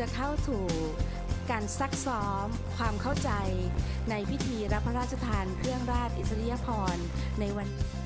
จะเข้าสู่การซักซ้อมความเข้าใจในพิธีรับพระราชทานเครื่องราชอิสริยพรในวัน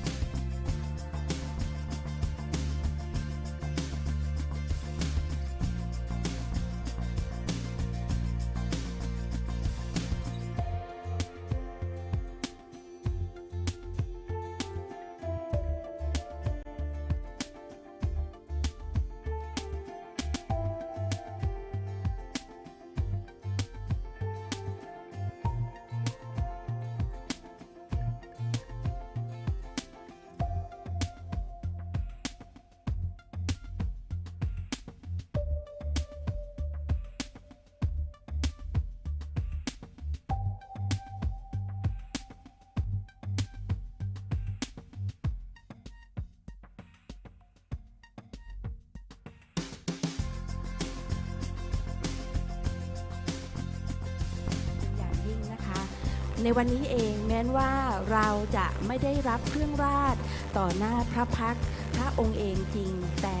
เป็น ในวันนี้เองแม้นว่าเราจะไม่ได้รับเครื่องราชต่อหน้าพระพักพระองค์เองจริง แต่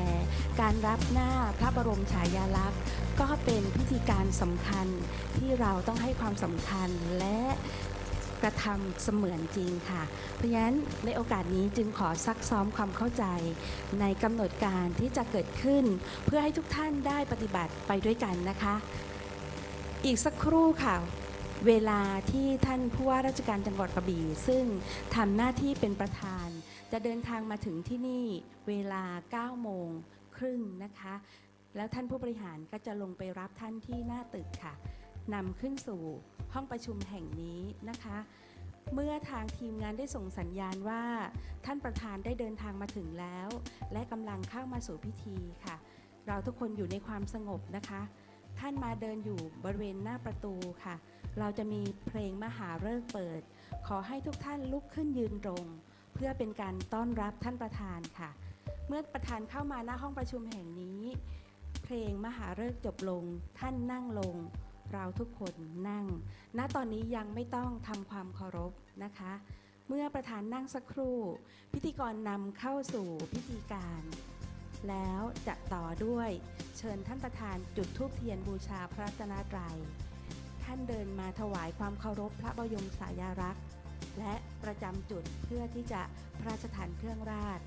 การรับหน้าพระบรมฉายาลักษณ์ ก็เป็นพิธีการสำคัญที่เราต้องให้ความสำคัญและกระทำเสมือนจริงค่ะ เพราะฉะนั้นในโอกาสนี้จึงขอซักซ้อมความเข้าใจ ในกำหนดการที่จะเกิดขึ้น เพื่อให้ทุกท่านได้ปฏิบัติไปด้วยกันนะคะ อีกสักครู่ค่ะ เวลาที่ท่านผู้ว่าราชการจังหวัดกระบี่ซึ่งทำหน้าที่เป็นประธาน จะเดินทางมาถึงที่นี่เวลา 9 โมงครึ่งนะคะ แล้วท่านผู้บริหารก็จะลงไปรับท่านที่หน้าตึกค่ะนำขึ้นสู่ห้องประชุมแห่งนี้นะคะ เมื่อทางทีมงานได้ส่งสัญญาณว่า ท่านประธานได้เดินทางมาถึงแล้ว และกำลังเข้ามาสู่พิธีค่ะ เราทุกคนอยู่ในความสงบนะคะ ท่านมาเดินอยู่บริเวณหน้าประตูค่ะ เราจะมีเพลงมหาฤกษ์เปิด ขอให้ทุกท่านลุกขึ้นยืนตรง เพื่อเป็นการต้อนรับท่านประธานค่ะ เมื่อประธานเข้ามาหน้าห้องประชุมแห่งนี้ เพลงมหาฤกษ์จบลง ท่านนั่งลง เราทุกคนนั่ง ณตอนนี้ยังไม่ต้องทำความเคารพนะคะ เมื่อประธานนั่งสักครู่ พิธีกรนำเข้าสู่พิธีการ แล้วจะต่อด้วย เชิญท่านประธานจุดธูปเทียนบูชาพระรัตนตรัย ท่านเดินมาถวายความเคารพพระบรมสายารักษ์และประจำจุดเพื่อที่จะพระราชทานเครื่องราช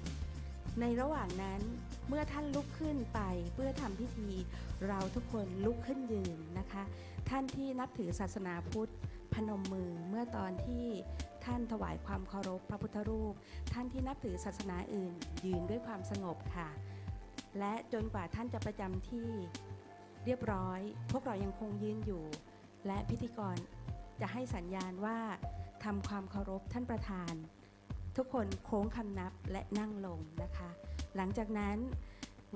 ในระหว่างนั้นเมื่อท่านลุกขึ้นไปเพื่อทำพิธี เราทุกคนลุกขึ้นยืนนะคะ ท่านที่นับถือศาสนาพุทธ พนมมือเมื่อตอนที่ท่านถวายความเคารพพระพุทธรูป ท่านที่นับถือศาสนาอื่น ยืนด้วยความสงบค่ะ และจนกว่าท่านจะประจำที่เรียบร้อย พวกเรายังคงยืนอยู่ และพิธีกรจะให้สัญญาณว่าทำความเคารพท่านประธาน ทุกคนโค้งคำนับและนั่งลงนะคะ หลังจากนั้น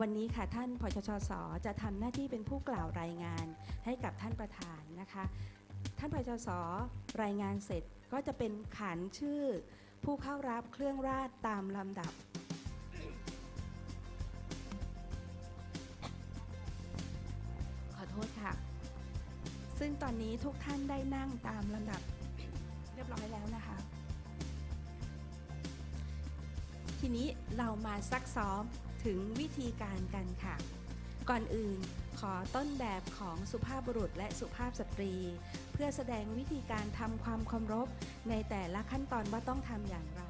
วันนี้ค่ะท่านพชชสจะทำหน้าที่เป็นผู้กล่าวรายงานให้กับท่านประธานนะคะ ท่านพชสรายงานเสร็จก็จะเป็นขานชื่อ ผู้เข้ารับเครื่องราชตามลำดับ ซึ่งตอนนี้ทุกท่านได้นั่งตามลำดับเรียบร้อยแล้วนะคะ ทีนี้เรามาซักซ้อมถึงวิธีการกันค่ะ ก่อนอื่นขอต้นแบบของสุภาพบุรุษและสุภาพสตรี เพื่อแสดงวิธีการทำความเคารพในแต่ละขั้นตอนว่าต้องทำอย่างไร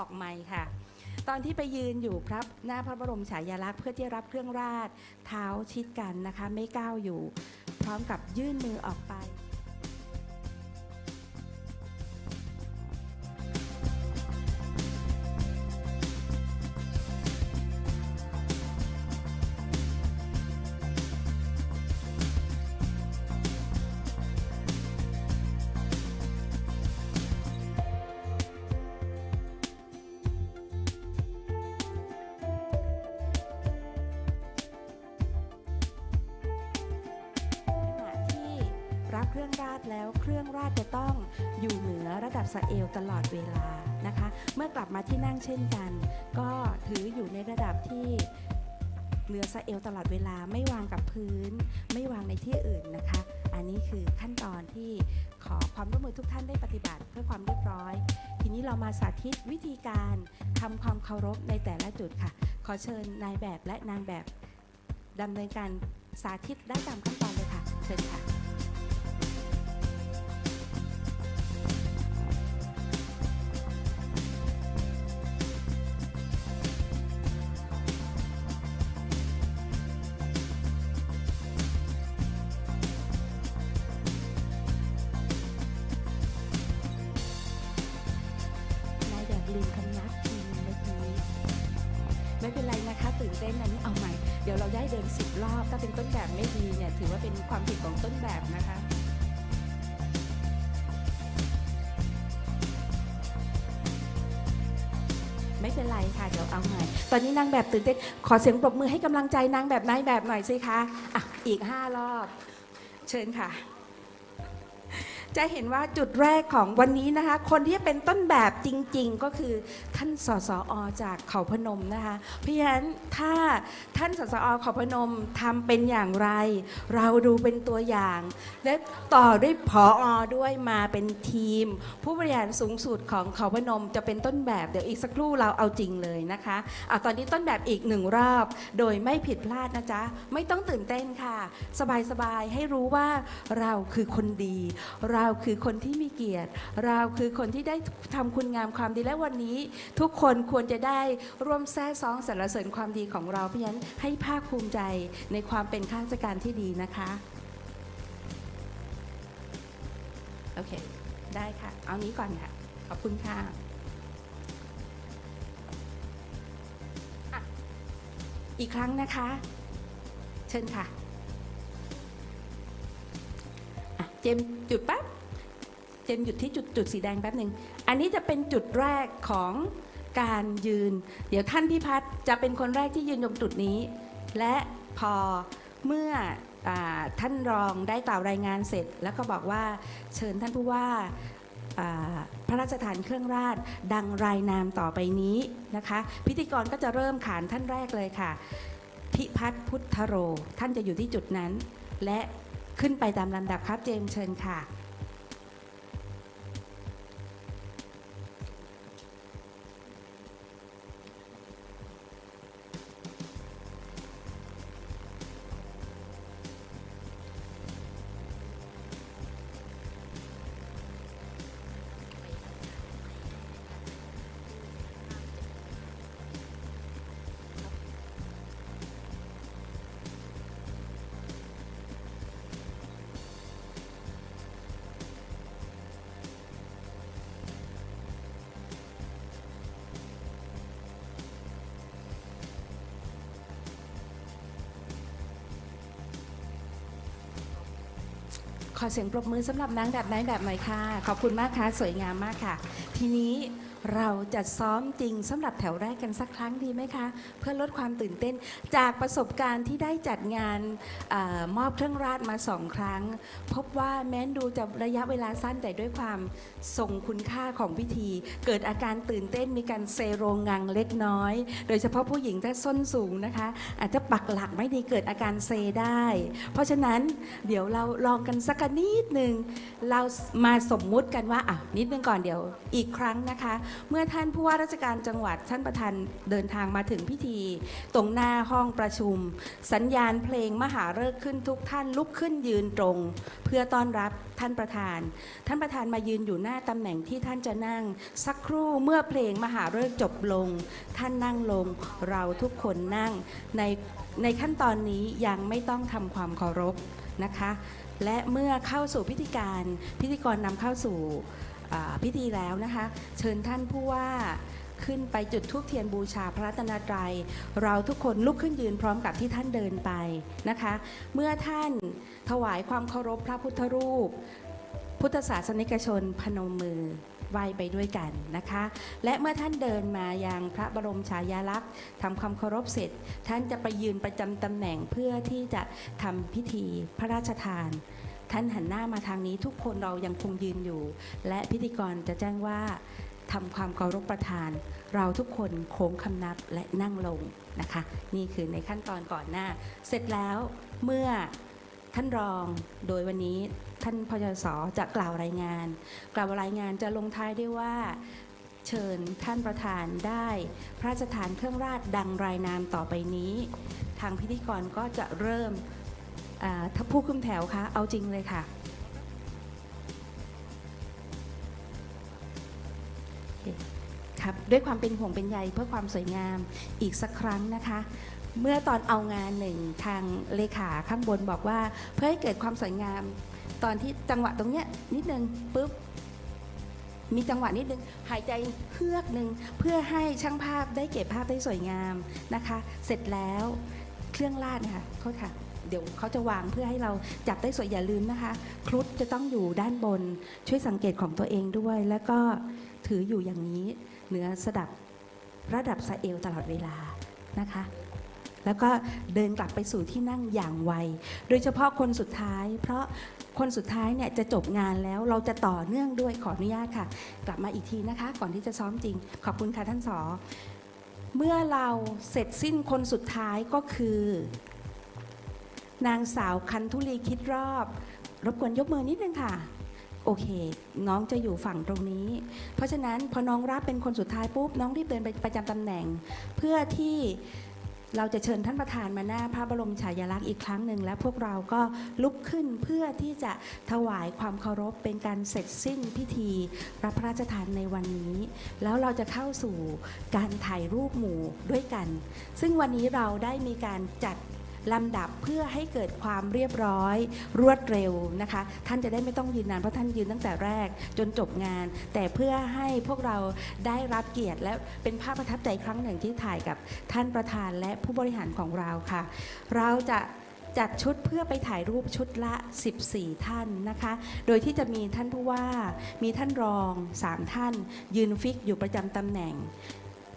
ออกใหม่ค่ะ ตอนที่ไปยืนอยู่พระหน้าพระบรมฉายาลักษณ์เพื่อที่รับเครื่องราชเท้าชิดกันนะคะ ไม่ก้าวอยู่ พร้อมกับยื่นมือออกไป เครื่องราชแล้วเครื่องราชจะต้องอยู่เหนือระดับสะเอวตลอดเวลานะคะ เมื่อกลับมาที่นั่งเช่นกัน ก็ถืออยู่ในระดับที่เหนือสะเอวตลอดเวลาไม่วางกับพื้น ไม่วางในที่อื่นนะคะ อันนี้คือขั้นตอนที่ขอความร่วมมือทุกท่านได้ปฏิบัติเพื่อความเรียบร้อย ทีนี้เรามาสาธิตวิธีการทำความเคารพในแต่ละจุดค่ะ ขอเชิญนายแบบและนางแบบดำเนินการสาธิตได้ตามขั้นตอนเลยค่ะ เชิญค่ะ ได้เดินสิบรอบ ถ้าเป็นต้นแบบไม่ดีเนี่ยถือว่าเป็นความผิดของต้นแบบนะคะไม่เป็นไรค่ะ เดี๋ยวเอาใหม่ ตอนนี้นางแบบตื่นเต้น ขอเสียงปรบมือให้กำลังใจนางแบบนายแบบหน่อยสิคะอะอีกห้ารอบ เชิญค่ะ จะเห็นว่าจุดแรกของวันนี้นะคะ คนที่เป็นต้นแบบจริง ๆ ก็คือ ท่านสสอจากเขาพนมนะคะ เพราะฉะนั้นถ้าท่านสสอเขาพนมทำเป็นอย่างไร เราดูเป็นตัวอย่าง และต่อด้วยผออด้วยมาเป็นทีม ผู้บริหารสูงสุดของเขาพนมจะเป็นต้นแบบเดี๋ยวอีกสักครู่เราเอาจริงเลยนะคะอะตอนนี้ต้นแบบอีกหนึ่งรอบ โดยไม่ผิดพลาดนะจ๊ะ ไม่ต้องตื่นเต้นค่ะ สบายๆให้รู้ว่าเราคือคนดี เราคือคนที่มีเกียรติ เราคือคนที่ได้ทำคุณงามความดีและวันนี้ทุกคนควรจะได้ร่วมแซ่ซ้องสรรเสริญความดีของเราเพราะฉะนั้นให้ภาคภูมิใจในความเป็นข้าราชการที่ดีนะคะโอเค ได้ค่ะ เอานี้ก่อนค่ะ ขอบคุณค่ะอะอีกครั้งนะคะ เชิญค่ะ เจมจุดปั๊บ จมหยุดที่จุดจุดสีแดงแป๊บหนึ่งอันนี้จะเป็นจุดแรกของการยืน เดี๋ยวท่านพิพัฒน์จะเป็นคนแรกที่ยืนตรงจุดนี้ และพอเมื่ออท่านรองได้กล่าวรายงานเสร็จ แล้วก็บอกว่าเชิญท่านผู้ว่าพระราชทานเครื่องราชดังรายนามต่อไปนี้นะคะ พิธีกรก็จะเริ่มขานท่านแรกเลยค่ะ พิพัฒน์พุทธโร ท่านจะอยู่ที่จุดนั้น และขึ้นไปตามลำดับครับเจมเชิญค่ะ ขอเสียงปรบมือสำหรับนางแบบนายแบบหน่อยค่ะ ขอบคุณมากค่ะ สวยงามมากค่ะ ทีนี้ เราจะซ้อมจริงสำหรับแถวแรกกันสักครั้งดีไหมคะ เพื่อลดความตื่นเต้น จากประสบการณ์ที่ได้จัดงานออมอบเครื่องราชมาสองครั้ง พบว่าแม้นดูจะระยะเวลาสั้นแต่ด้วยความทรงคุณค่าของพิธี เกิดอาการตื่นเต้นมีการเซโรงงังเล็กน้อย โดยเฉพาะผู้หญิงถ้าส้นสูงนะคะ อาจจะปักหลักไม่ดีเกิดอาการเซได้ เพราะฉะนั้นเดี๋ยวเราลองกันสักนิดหนึ่งเรามาสมมุติกันว่าอะนิดนึงก่อนเดี๋ยวอีกครั้งนะคะเมื่อท่านผู้ว่าราชการจังหวัดท่านประธานเดินทางมาถึงพิธี ตรงหน้าห้องประชุม สัญญาณเพลงมหาฤกษ์ขึ้นทุกท่านลุกขึ้นยืนตรง เพื่อต้อนรับท่านประธาน ท่านประธานมายืนอยู่หน้าตำแหน่งที่ท่านจะนั่ง สักครู่เมื่อเพลงมหาฤกษ์จบลง ท่านนั่งลงเราทุกคนนั่งในในขั้นตอนนี้ยังไม่ต้องทำความเคารพนะคะ และเมื่อเข้าสู่พิธีการพิธีกรนำเข้าสู่ พิธีแล้วนะคะ เชิญท่านผู้ว่าขึ้นไปจุดธูปเทียนบูชาพระรัตนตรัย เราทุกคนลุกขึ้นยืนพร้อมกับที่ท่านเดินไปนะคะ เมื่อท่านถวายความเคารพพระพุทธรูป พุทธศาสนิกชนพนมมือไหว้ไปด้วยกันนะคะ และเมื่อท่านเดินมายังพระบรมฉายาลักษณ์ทำความเคารพเสร็จ ท่านจะไปยืนประจำตำแหน่งเพื่อที่จะทำพิธีพระราชทาน ท่านหันหน้ามาทางนี้ทุกคนเรายังคงยืนอยู่ และพิธีกรจะแจ้งว่าทำความเคารพประทาน เราทุกคนโค้งคำนับและนั่งลงนะคะ นี่คือในขั้นตอนก่อนหน้า เสร็จแล้วเมื่อท่านรองโดยวันนี้ท่านพยศจะกล่าวรายงาน กล่าวรายงานจะลงท้ายด้วยว่าเชิญท่านประธานได้ พระราชทานเครื่องราชดังรายนามต่อไปนี้ ทางพิธีกรก็จะเริ่ม อ่าถ้าผู้คุมแถวคะเอาจริงเลยค่ะโอเคครับด้วยความเป็นห่วงเป็นใยเพื่อความสวยงามอีกสักครั้งนะคะ เมื่อตอนเอางานหนึ่งทางเลขาข้างบนบอกว่า เพื่อให้เกิดความสวยงาม ตอนที่จังหวะตรงเนี้ยนิดนึงปุ๊บมีจังหวะนิดนึง หายใจเฮือกหนึ่งเพื่อให้ช่างภาพได้เก็บภาพได้สวยงามนะคะ เสร็จแล้วเครื่องราดนยคะโทษค่ะ เดี๋ยวเขาจะวางเพื่อให้เราจับได้สวยอย่าลืมนะคะ ครุฑจะต้องอยู่ด้านบนช่วยสังเกตของตัวเองด้วย แล้วก็ถืออยู่อย่างนี้เหนือสดับระดับสะเอวตลอดเวลานะคะ แล้วก็เดินกลับไปสู่ที่นั่งอย่างไว โดยเฉพาะคนสุดท้าย เพราะคนสุดท้ายเนี่ยจะจบงานแล้วเราจะต่อเนื่องด้วยขออนุญาตค่ะ กลับมาอีกทีนะคะ ก่อนที่จะซ้อมจริง ขอบคุณค่ะท่านสอเมื่อเราเสร็จสิ้นคนสุดท้ายก็คือ นางสาวคันธุลีคิดรอบ รบกวนยกมือนิดนึงค่ะ โอเค น้องจะอยู่ฝั่งตรงนี้ เพราะฉะนั้นพอน้องรับเป็นคนสุดท้ายปุ๊บ น้องรีบเดินไปประจำตำแหน่ง เพื่อที่เราจะเชิญท่านประธานมาหน้าพระบรมฉายาลักษณ์อีกครั้งหนึ่ง และพวกเราก็ลุกขึ้นเพื่อที่จะถวายความเคารพเป็นการเสร็จสิ้นพิธีรับพระราชทานในวันนี้ แล้วเราจะเข้าสู่การถ่ายรูปหมู่ด้วยกัน ซึ่งวันนี้เราได้มีการจัด ลำดับเพื่อให้เกิดความเรียบร้อย รวดเร็วนะคะ ท่านจะได้ไม่ต้องยืนนานเพราะท่านยืนตั้งแต่แรกจนจบงาน แต่เพื่อให้พวกเราได้รับเกียรติ และเป็นภาพประทับใจครั้งหนึ่งที่ถ่ายกับท่านประธานและผู้บริหารของเราค่ะ เราจะจัดชุดเพื่อไปถ่ายรูปชุดละ 14 ท่านนะคะ โดยที่จะมีท่านผู้ว่า มีท่านรอง 3 ท่าน ยืนฟิกอยู่ประจำตำแหน่ง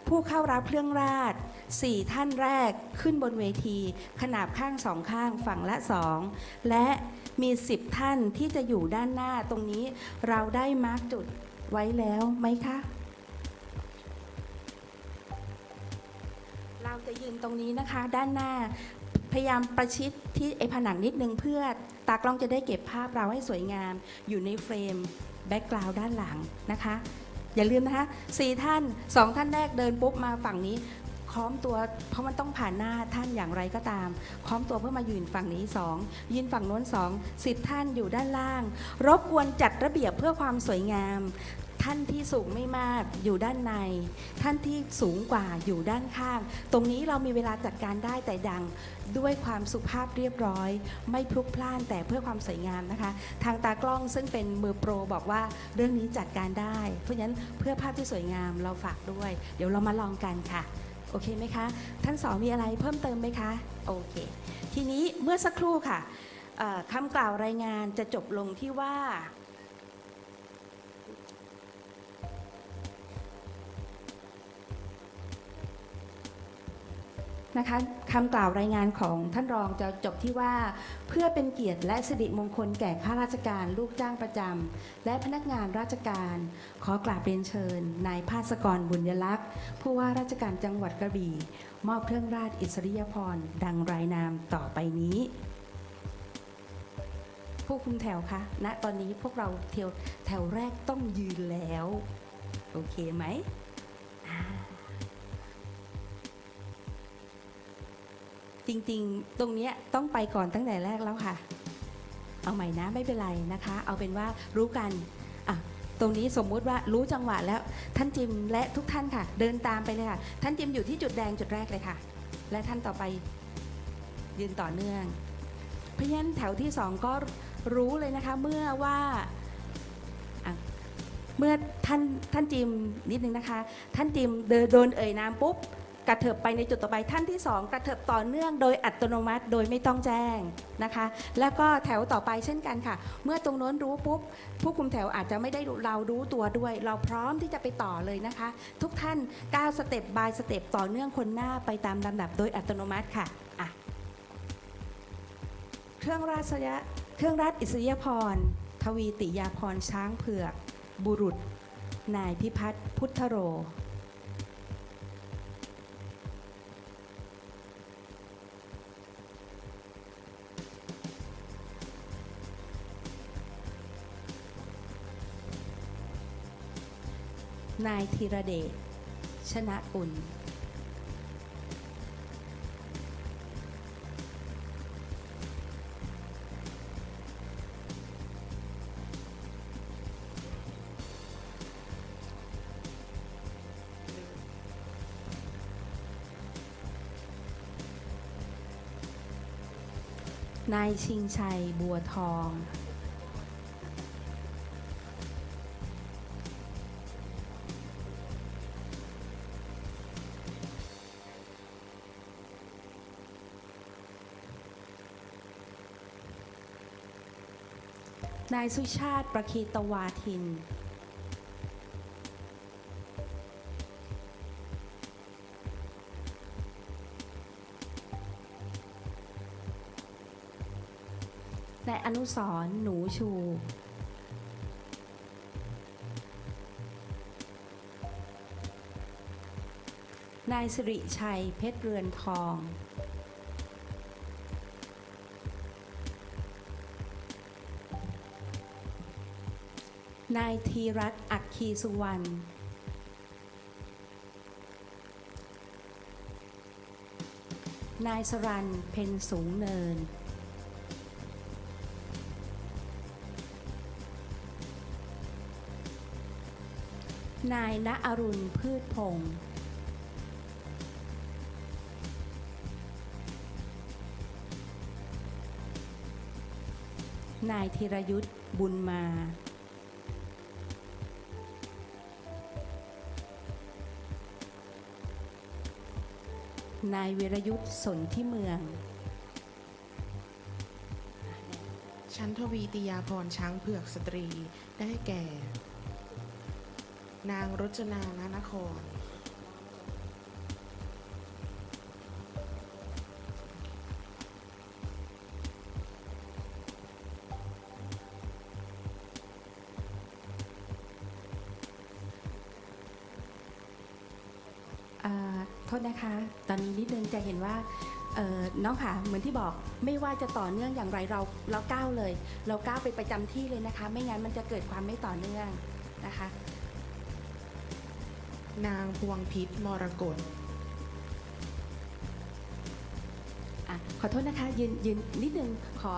ผู้เข้ารับเครื่องราช4ท่านแรกขึ้นบนเวที ขนาบข้างสองข้างฝั่งละสองและมี10ท่านที่จะอยู่ด้านหน้าตรงนี้เราได้มาร์กจุดไว้แล้วไหมคะ เราจะยืนตรงนี้นะคะด้านหน้าพยายามประชิดที่ไอผนังนิดนึงเพื่อตากล้องจะได้เก็บภาพเราให้สวยงาม อยู่ในเฟรมแบ็กกราวด์ด้านหลังนะคะ อย่าลืมนะคะสี่ท่านสองท่านแรกเดินปุ๊บมาฝั่งนี้ค้อมตัวเพราะมันต้องผ่านหน้าท่านอย่างไรก็ตามค้อมตัวเพื่อมายืนฝั่งนี้สองยืนฝั่งโน้นสองสิบท่านอยู่ด้านล่าง รบกวนจัดระเบียบเพื่อความสวยงาม ท่านที่สูงไม่มากอยู่ด้านใน ท่านที่สูงกว่าอยู่ด้านข้าง ตรงนี้เรามีเวลาจัดการได้แต่ดังด้วยความสุภาพเรียบร้อย ไม่พลุกพล่านแต่เพื่อความสวยงามนะคะ ทางตากล้องซึ่งเป็นมือโปรบอกว่าเรื่องนี้จัดการได้ เพราะฉะนั้นเพื่อภาพที่สวยงามเราฝากด้วย เดี๋ยวเรามาลองกันค่ะ โอเคไหมคะ ท่านสองมีอะไรเพิ่มเติมไหมคะ โอเค ทีนี้เมื่อสักครู่ค่ะคำกล่าวรายงานจะจบลงที่ว่า นะคะคำกล่าวรายงานของท่านรองจะจบที่ว่า เพื่อเป็นเกียรติและสิริมงคลแก่ข้าราชการลูกจ้างประจำและพนักงานราชการ ขอกราบเรียนเชิญนายภาสกรบุญยลักษณ์ ผู้ว่าราชการจังหวัดกระบี่ มอบเครื่องราชอิสริยาภรดังรายนามต่อไปนี้ ผู้คุมแถวคะณตอนนี้พวกเราเที่ยวแถวแรกต้องยืนแล้ว โอเคไหมอ่า จริงๆ ตรงเนี้ยต้องไปก่อนตั้งแต่แรกแล้วค่ะ เอาใหม่นะไม่เป็นไรนะคะ เอาเป็นว่ารู้กันอะตรงนี้สมมุติว่ารู้จังหวะแล้ว ท่านจิมและทุกท่านค่ะ เดินตามไปเลยค่ะ ท่านจิมอยู่ที่จุดแดงจุดแรกเลยค่ะ และท่านต่อไปยืนต่อเนื่อง เพราะฉะนั้นแถวที่สองก็รู้เลยนะคะเมื่อว่าเมื่อท่านท่านจิมนิดนึงนะคะ ท่านจิมเดินโดนเอ่ยนามปุ๊บ กระเถิบไปในจุดต่อไปท่านที่สองกระเถิบต่อเนื่องโดยอัตโนมัติโดยไม่ต้องแจ้งนะคะ แล้วก็แถวต่อไปเช่นกันค่ะ เมื่อตรงโน้นรู้ปุ๊บ ผู้คุมแถวอาจจะไม่ได้เรารู้ตัวด้วย เราพร้อมที่จะไปต่อเลยนะคะ ทุกท่านก้าวสเต็ปบายสเต็ปต่อเนื่องคนหน้าไปตามลำดับโดยอัตโนมัติค่ะอะ เครื่องราชยะเครื่องราชอิสริยาภรทวีติยาพรช้างเผือก บุรุษ นายพิพัฒน์พุทธโร นายธีรเดช ชนะกุลนายชิงชัยบัวทอง นายสุชาติประคีตวาทิน นายอนุสรหนูชู นายสิริชัยเพชรเรือนทอง นายธีรัตน์อักคีสุวรรณนายสรันเพ็ญสูงเนิน นายณอรุณพืชพงศ์นายธีรยุทธ์บุญมา นายวิรยุทธ์สนที่เมือง ชั้นทวีติยาพรช้างเผือกสตรีได้แก่ นางรจนานานคร ว่าเอ่อน้องค่ะเหมือนที่บอกไม่ว่าจะต่อเนื่องอย่างไรเราเราก้าวเลย เราก้าวไปประจำที่เลยนะคะ ไม่งั้นมันจะเกิดความไม่ต่อเนื่องนะคะ นางพวงพิษมรกตอะขอโทษนะคะยืนยืนนิดนึงขอ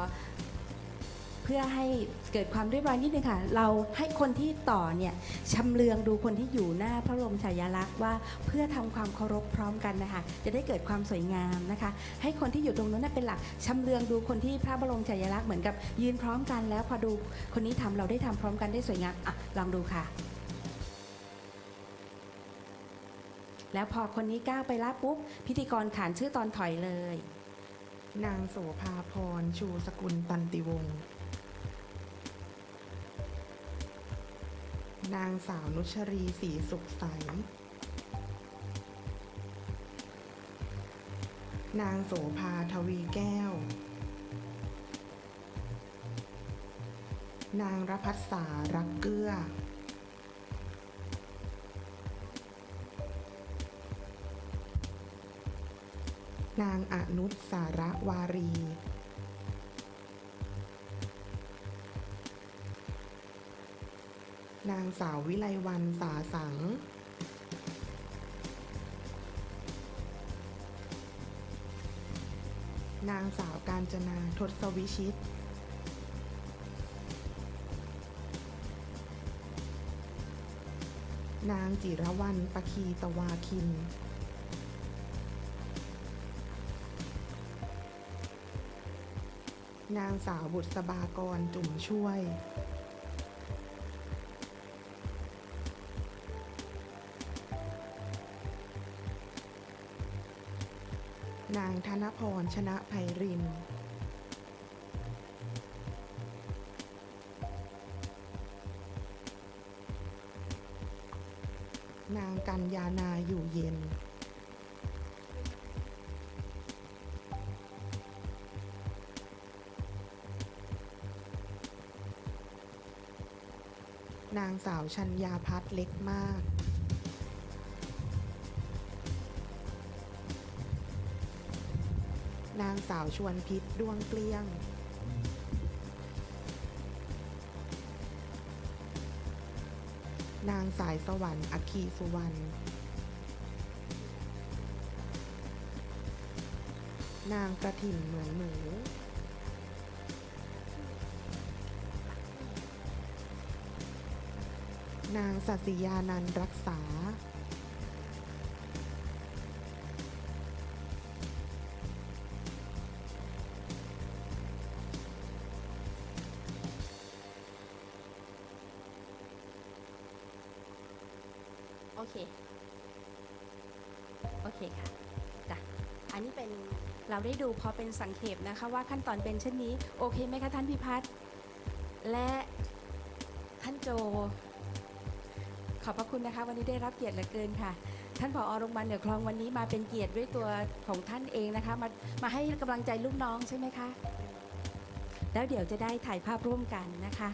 เพื่อให้เกิดความเรียบร้อยนิดนึงค่ะ เราให้คนที่ต่อเนี่ยชำเลืองดูคนที่อยู่หน้าพระบรมฉายาลักษณ์ว่าเพื่อทำความเคารพพร้อมกันนะคะ จะได้เกิดความสวยงามนะคะ ให้คนที่อยู่ตรงนั้นเป็นหลักชำเลืองดูคนที่พระบรมฉายาลักษณ์เหมือนกับยืนพร้อมกัน แล้วพอดูคนนี้ทำเราได้ทำพร้อมกันได้สวยงามอะลองดูค่ะแล้วพอคนนี้ก้าวไปแล้วปุ๊บ พิธีกรขานชื่อตอนถอยเลย นางโสภาพรชูสกุลตันติวงศ์ นางสาวนุชรีศรีสุขใส นางโสภาทวีแก้ว นางรพัสสารักเกื้อ นางอนุสสาระวารี นางสาววิไลวันสาสัง นางสาวการจนาทศวิชิต นางจิรวรรณปคีตวาคิน นางสาวบุษบากรจุ่มช่วย ธนพร ชนะไพริน นางกัญญานาอยู่เย็น นางสาวชัญญาพัฒน์เล็กมากางสาวชวนพิษดวงเกลี้ยง นางสายสวรรค์อคีสุวรรณ นางกระถิ่นเหมือนหนูนางสัตยานันรักษา เค โอเคค่ะจ้ะอันนี้เป็นเราได้ดูพอเป็นสังเขปนะคะว่าขั้นตอนเป็นเช่นนี้ โอเคไหมคะท่านพิพัฒน์และท่านโจ ขอบพระคุณนะคะ วันนี้ได้รับเกียรติเหลือเกินค่ะ ท่านผอโรงพยาบาลเหนือคลองวันนี้มาเป็นเกียรติด้วยตัวของท่านเองนะคะ มามาให้กำลังใจลูกน้องใช่ไหมคะ แล้วเดี๋ยวจะได้ถ่ายภาพร่วมกันนะคะ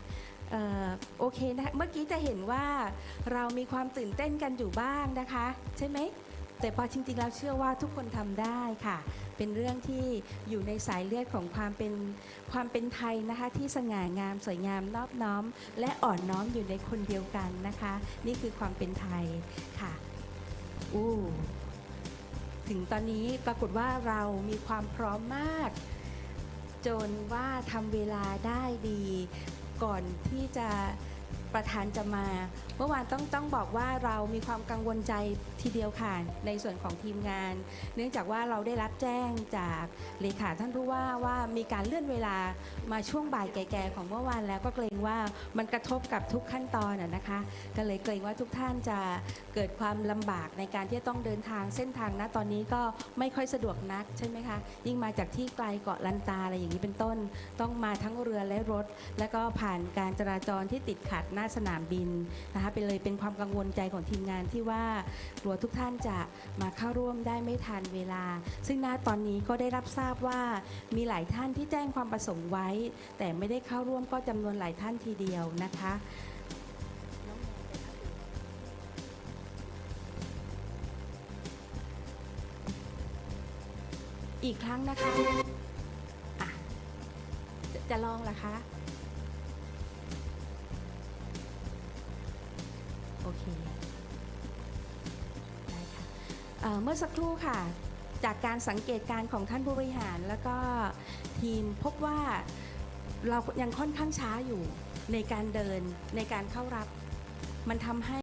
เอ่อโอเคนะเมื่อกี้จะเห็นว่าเรามีความตื่นเต้นกันอยู่บ้างนะคะ ใช่ไหม แต่พอจริงๆแล้วเชื่อว่าทุกคนทำได้ค่ะ เป็นเรื่องที่อยู่ในสายเลือดของความเป็นความเป็นไทยนะคะ ที่สง่างามสวยงามนอบน้อม และอ่อนน้อมอยู่ในคนเดียวกันนะคะ นี่คือความเป็นไทยค่ะอู้ถึงตอนนี้ปรากฏว่าเรามีความพร้อมมาก จนว่าทำเวลาได้ดี ก่อนที่จะ ประธานจะมา เมื่อวานต้องต้องบอกว่าเรามีความกังวลใจทีเดียวค่ะในส่วนของทีมงาน เนื่องจากว่าเราได้รับแจ้งจากเลขาท่านผู้ว่าว่ามีการเลื่อนเวลามาช่วงบ่ายแก่ๆของเมื่อวานแล้วก็เกรงว่ามันกระทบกับทุกขั้นตอนนะคะ ก็เลยเกรงว่าทุกท่านจะเกิดความลำบากในการที่จะต้องเดินทางเส้นทางนะตอนนี้ก็ไม่ค่อยสะดวกนักใช่ไหมคะยิ่งมาจากที่ไกลเกาะลันตาอะไรอย่างนี้เป็นต้น ต้องมาทั้งเรือและรถ แล้วก็ผ่านการจราจรที่ติดขัดหน้าสนามบินนะคะเป็นเลยเป็นความกังวลใจของทีมงานที่ว่ากลัวทุกท่านจะมาเข้าร่วมได้ไม่ทันเวลา ซึ่งณตอนนี้ก็ได้รับทราบว่ามีหลายท่านที่แจ้งความประสงค์ไว้ แต่ไม่ได้เข้าร่วมก็จำนวนหลายท่านทีเดียวนะคะอีกครั้งนะคะะจะจะลองเหรอคะ เอ่อเมื่อสักครู่ค่ะ จากการสังเกตการณ์ของท่านผู้บริหาร แล้วก็ทีมพบว่าเรายังค่อนข้างช้าอยู่ในการเดินในการเข้ารับ มันทำให้